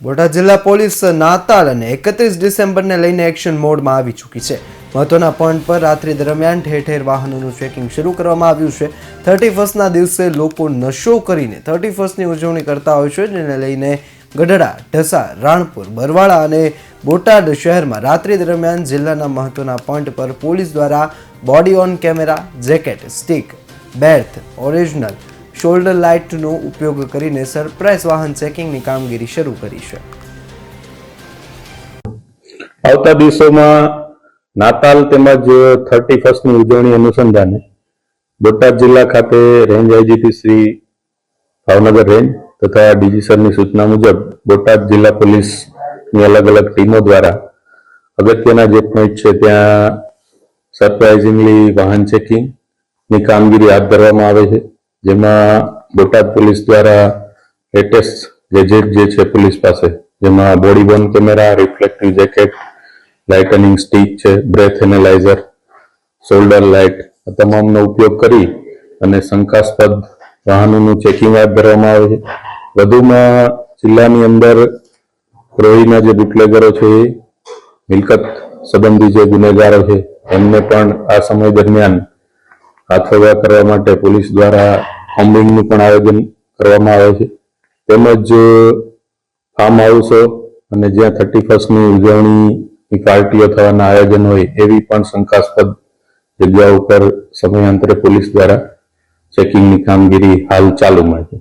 બોટાદ જિલ્લા પોલીસ નાતાલ અને એકત્રીસ ડિસેમ્બરને લઈને એક્શન મોડમાં આવી ચૂકી છે. મહત્વના પોઈન્ટ પર રાત્રિ દરમિયાન ઠેર ઠેર વાહનોનું ચેકિંગ શરૂ કરવામાં આવ્યું છે. થર્ટી ફર્સ્ટના દિવસે લોકો નશો કરીને થર્ટી ફર્સ્ટની ઉજવણી કરતા હોય છે, જેને લઈને ગઢડા, ઢસા, રાણપુર, બરવાળા અને બોટાદ શહેરમાં રાત્રિ દરમિયાન જિલ્લાના મહત્વના પોઈન્ટ પર પોલીસ દ્વારા body on camera, jacket, stick, breath, original shoulder લાઇટનો ઉપયોગ કરીને સરપ્રાઇઝ વાહન ચેકિંગની કામગીરી શરૂ કરી છે. આવતા દિવસોમાં નાતાલ તેમજ થર્ટી ફર્સ્ટની ઉજવણી અનુસંધાને બોટાદ જિલ્લા ખાતે range IGP Shri Bhavnagar range તથા ડીજી સરની સૂચના મુજબ બોટાદ જિલ્લા પોલીસની અલગ અલગ ટીમો દ્વારા અગત્યના જે પોઈન્ટ છે ત્યાં સરપ્રાઇઝિંગલી વાહન ચેકિંગની કામગીરી હાથ ધરવામાં આવે છે. જેમાં બોટાદ પોલીસ દ્વારા લેટેસ્ટ ગેજેટ જે છે પોલીસ પાસે, જેમાં body worn camera reflective jacket, lightning stick છે, બ્રેથ એનાલાઇઝર, શોલ્ડર લાઇટ, આ તમામનો ઉપયોગ કરી અને શંકાસ્પદ વાહનોનું ચેકિંગ હાથ ધરવામાં આવે છે. વધુમાં જિલ્લાની અંદર રોહીના જે બુટલેગરો છે એ મિલકત સંબંધી જે ગુનેગારો છે, એમને પણ આ સમય દરમિયાન હાથવગા કરવા માટે પોલીસ દ્વારા કોમ્બિંગનું પણ આયોજન કરવામાં આવે છે. તેમજ ફાર્મ હાઉસો અને જ્યાં થર્ટી ફર્સ્ટની ઉજવણીની પાર્ટીઓ થવાના આયોજન હોય એવી પણ શંકાસ્પદ જગ્યા ઉપર સમયાંતરે પોલીસ દ્વારા ચેકિંગની કામગીરી હાલ ચાલુમાં છે.